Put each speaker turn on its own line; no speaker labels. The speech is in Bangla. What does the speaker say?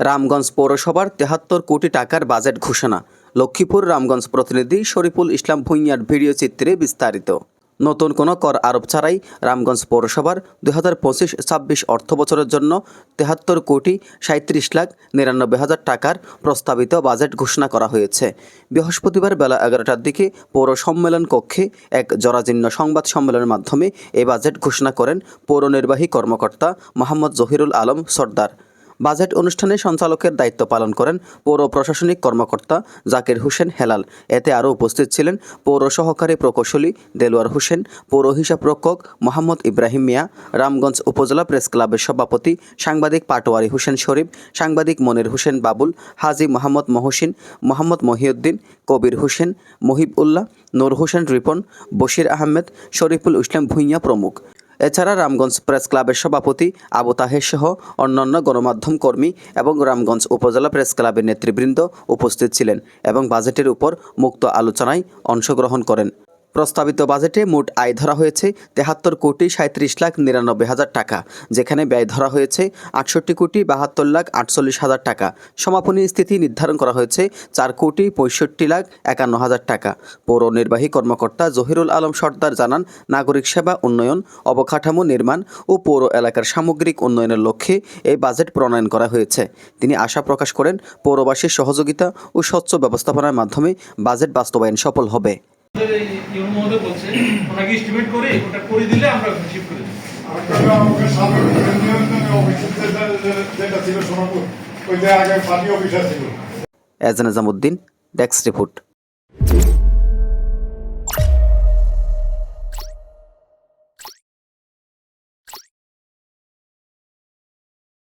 রামগঞ্জ পৌরসভার তেহাত্তর কোটি টাকার বাজেট ঘোষণা। লক্ষ্মীপুর রামগঞ্জ প্রতিনিধি শরীফুল ইসলাম ভুঁইয়ার ভিডিও চিত্রে বিস্তারিত। নতুন কোনো কর আরোপ ছাড়াই রামগঞ্জ পৌরসভার দুই হাজার পঁচিশ ছাব্বিশ অর্থ বছরের জন্য তেহাত্তর কোটি সাঁত্রিশ লাখ নিরানব্বই হাজার টাকার প্রস্তাবিত বাজেট ঘোষণা করা হয়েছে। বৃহস্পতিবার বেলা এগারোটার দিকে পৌর সম্মেলন কক্ষে এক জরাজীর্ণ সংবাদ সম্মেলনের মাধ্যমে এই বাজেট ঘোষণা করেন পৌর নির্বাহী কর্মকর্তা মোহাম্মদ জহিরুল আলম সর্দার। বাজেট অনুষ্ঠানে সঞ্চালকের দায়িত্ব পালন করেন পৌর প্রশাসনিক কর্মকর্তা জাকির হোসেন হেলাল। এতে আরও উপস্থিত ছিলেন পৌর সহকারী প্রকৌশলী দেলোয়ার হোসেন, পৌর হিসাব হিসাবরক্ষক মোহাম্মদ ইব্রাহিম মিয়া, রামগঞ্জ উপজেলা প্রেস ক্লাবের সভাপতি সাংবাদিক পাটোয়ারি হোসেন শরীফ, সাংবাদিক মনির হোসেন বাবুল, হাজি মোহাম্মদ মহসিন, মোহাম্মদ মহিউদ্দিন, কবির হোসেন মহিব উল্লাহ নূর হোসেন রিপন, বশির আহমেদ, শরীফুল ইসলাম ভুঁইয়া প্রমুখ। এছাড়া রামগঞ্জ প্রেস ক্লাবের সভাপতি আবু তাহের সহ অন্যান্য গণমাধ্যম কর্মী এবং রামগঞ্জ উপজেলা প্রেস ক্লাবের নেতৃবৃন্দ উপস্থিত ছিলেন এবং বাজেটের উপর মুক্ত আলোচনায় অংশগ্রহণ করেন। প্রস্তাবিত বাজেটে মোট আয় ধরা হয়েছে তেহাত্তর কোটি সাঁত্রিশ লাখ নিরানব্বই হাজার টাকা, যেখানে ব্যয় ধরা হয়েছে আটষট্টি কোটি বাহাত্তর লাখ আটচল্লিশ হাজার টাকা। সমাপনী স্থিতি নির্ধারণ করা হয়েছে চার কোটি পঁয়ষট্টি লাখ একান্ন হাজার টাকা। পৌর নির্বাহী কর্মকর্তা জহিরুল আলম সর্দার জানান, নাগরিক সেবা উন্নয়ন, অবকাঠামো নির্মাণ ও পৌর এলাকার সামগ্রিক উন্নয়নের লক্ষ্যে এই বাজেট প্রণয়ন করা হয়েছে। তিনি আশা প্রকাশ করেন, পৌরবাসীর সহযোগিতা ও স্বচ্ছ ব্যবস্থাপনার মাধ্যমে বাজেট বাস্তবায়ন সফল হবে।
বলছে ওনাকে এস্টিমেট করে ওটা করে দিলে আমরা করে
এজান নিজামুদ্দিন ডেস্ক রিপোর্ট।